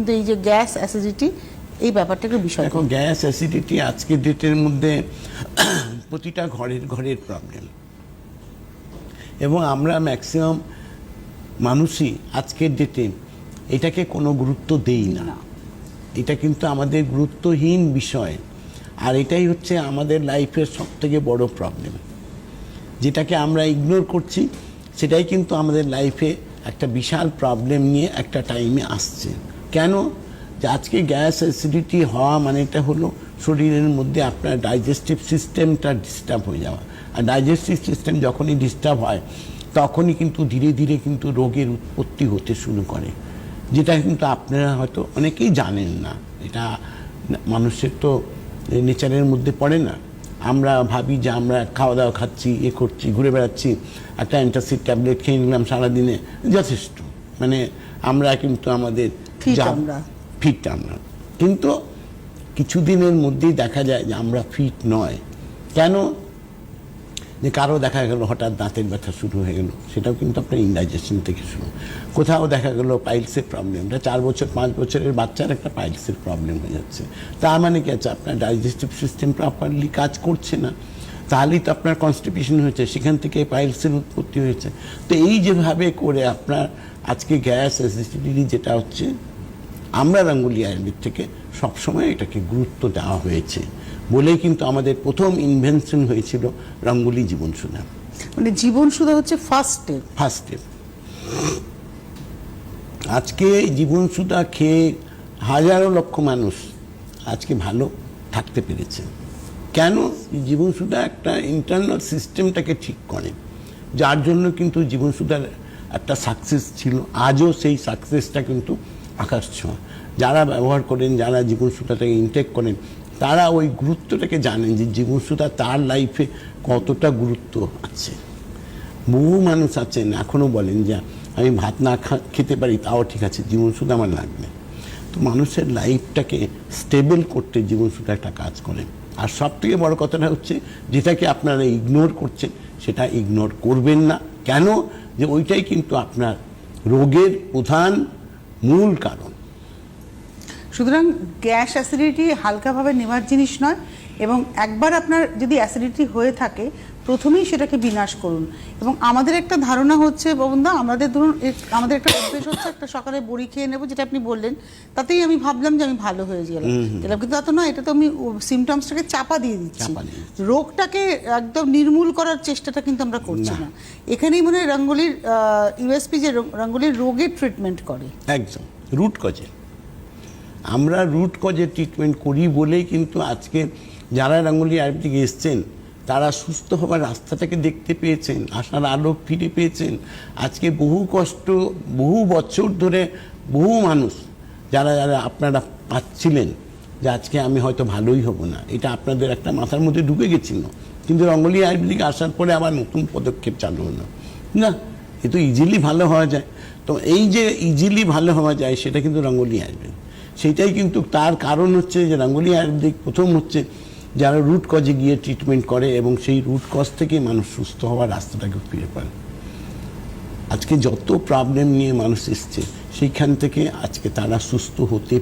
কিন্তু এই যে গ্যাস অ্যাসিডিটি এই ব্যাপারটা ব্যাপারটাকে বিষয় দেখো গ্যাস অ্যাসিডিটি আজকের ডেটের মধ্যে প্রতিটা ঘরের ঘরের প্রবলেম এবং আমরা ম্যাক্সিমাম মানুষই আজকের ডেটে এটাকে কোনো গুরুত্ব দেই না। না। এটা কিন্তু আমাদের গুরুত্বহীন বিষয়। আর এটাই হচ্ছে আমাদের লাইফের সব থেকে বড় প্রবলেম যেটাকে আমরা ইগনোর করছি সেটাই কিন্তু আমাদের লাইফে একটা বিশাল প্রবলেম নিয়ে একটা টাইমে আসছে। কেন? যে আজকে গ্যাস অ্যাসিডিটি হওয়া মানে এটা হলো শরীরের মধ্যে আপনার ডাইজেস্টিভ সিস্টেমটা ডিস্টার্ব হয়ে যাওয়া। আর ডাইজেস্টিভ সিস্টেম যখনই ডিস্টার্ব হয়, তখনই কিন্তু ধীরে ধীরে কিন্তু রোগের উৎপত্তি হতে শুরু করে। যেটা কিন্তু আপনারা হয়তো অনেকেই জানেন না। এটা মানুষের তো নেচারের মধ্যে পড়ে না। আমরা ভাবি যে আমরা খাওয়া দাওয়া খাচ্ছি, এ করছি, ঘুরে বেড়াচ্ছি, একটা অ্যান্টাসিড ট্যাবলেট খেয়ে নিলাম সারাদিনে। যথেষ্ট। মানে আমরা কিন্তু আমাদের Fit আমরা। ফিট আমরা। কিন্তু কিছুদিনের মধ্যেই দেখা যায় যে আমরা ফিট নয়। কেন? যে কারও দেখা গেল হঠাৎ দাঁতের ব্যথা শুরু হয়ে গেল সেটাও কিন্তু আপনার ইনডাইজেশন থেকে শুরু। কোথাও দেখা গেল পাইলসের প্রবলেমটা চার বছর পাঁচ বছরের বাচ্চার একটা পাইলসের প্রবলেম হয়ে যাচ্ছে। তার মানে কি আছে? আপনার ডাইজেস্টিভ সিস্টেম প্রপারলি কাজ করছে না। তাহলেই তো আপনার কনস্টিপেশন হয়েছে সেখান থেকে পাইলসের উৎপত্তি হয়েছে। তো এই যেভাবে করে আপনার আজকে গ্যাস অ্যাসিডিটি যেটা হচ্ছে আমরা রাঙ্গুলি আয়ুর্বেদ থেকে সবসময় এটাকে গুরুত্ব দেওয়া হয়েছে বলেই কিন্তু আমাদের প্রথম ইনভেনশন হয়েছিল রঙ্গুলি জীবনসুধা মানে জীবন সুধা হচ্ছে ফার্স্ট স্টেপ ফার্স্ট স্টেপ আজকে জীবন সুধা খেয়ে হাজারো লক্ষ মানুষ আজকে ভালো থাকতে পেরেছে। কেন? জীবন সুধা একটা ইন্টারনাল সিস্টেমটাকে ঠিক করে। যার জন্য কিন্তু জীবন সুধার একটা সাকসেস ছিল। আজও সেই সাকসেসটা কিন্তু আকাশ ছোঁয়া। যারা ব্যবহার করেন, যারা জীবনসুধাটাকে ইনটেক করেন, তারা ওই গুরুত্বটাকে জানেন যে জীবনসুধা তার লাইফে কতটা গুরুত্ব আছে। বহু মানুষ আছেন এখনও বলেন যে, আমি ভাত না খেতে পারি, তাও ঠিক আছে জীবনসুধা আমার লাগবে। তো মানুষের লাইফটাকে স্টেবল করতে জীবনসুধা একটা কাজ করে আর সব থেকে বড় কথাটা হচ্ছে, যেটাকে আপনারা ইগনোর করছেন, সেটা ইগনোর করবেন না। কেন? যে ওইটাই কিন্তু আপনার রোগের প্রধান মূল কারণ। সুতরাং গ্যাস অ্যাসিডিটি হালকাভাবে নেওয়ার জিনিস নয় এবং একবার আপনার যদি অ্যাসিডিটি হয়ে থাকে প্রথমেই সেটাকে বিনাশ করুন। এবং আমাদের একটা ধারণা হচ্ছে ববনদা আমাদের ধরুন আমাদের একটা অভ্যেস হচ্ছে একটা সকালে বড়ি খেয়ে নেব যেটা আপনি বললেন তাতেই আমি ভাবলাম যে আমি ভালো হয়ে গেলাম। গেলাম কিন্তু তা তো নয় এটা তো আমি সিমটমসটাকে চাপা দিয়ে দিচ্ছি। রোগটাকে একদম নির্মূল করার চেষ্টাটা কিন্তু আমরা করছি না। না। এখানেই মনে হয় রঙ্গলির ইউএসপি যে রঙ্গলির রোগের ট্রিটমেন্ট করে। একদম। রুট কজে আমরা রুট কজে ট্রিটমেন্ট করি বলেই কিন্তু আজকে যারা রাঙ্গুলি আয়ুর্বেদিক এসছেন তারা সুস্থ হবার রাস্তাটাকে দেখতে পেয়েছেন, আশার আলো ফিরে পেয়েছেন। আজকে বহু কষ্ট, বহু বছর ধরে বহু মানুষ, যারা যারা আপনারা পাচ্ছিলেন যে আজকে আমি হয়তো ভালোই হব না। এটা আপনাদের একটা মাথার মধ্যে ঢুকে গেছিল। কিন্তু রঙ্গলি আয়ুর্বেদিক আসার পরে আবার নতুন পদক্ষেপ চালু হলো। না, এ তো ইজিলি ভালো হওয়া যায়। তো এই যে ইজিলি ভালো হওয়া যায়, সেটা কিন্তু রঙ্গলি আয়ুর্বেদ সেইটাই কিন্তু তার কারণ হচ্ছে যে রঙ্গলি আয়ুর্বেদিক প্রথম হচ্ছে যারা রুট কজে গিয়ে ট্রিটমেন্ট করে এবং সেই রুট কজ থেকে মানুষ সুস্থ হওয়ার রাস্তাটাকে ফিরে পান আজকে যত প্রবলেম নিয়ে মানুষ এসছে, সেইখান থেকে আজকে তারা সুস্থ হতে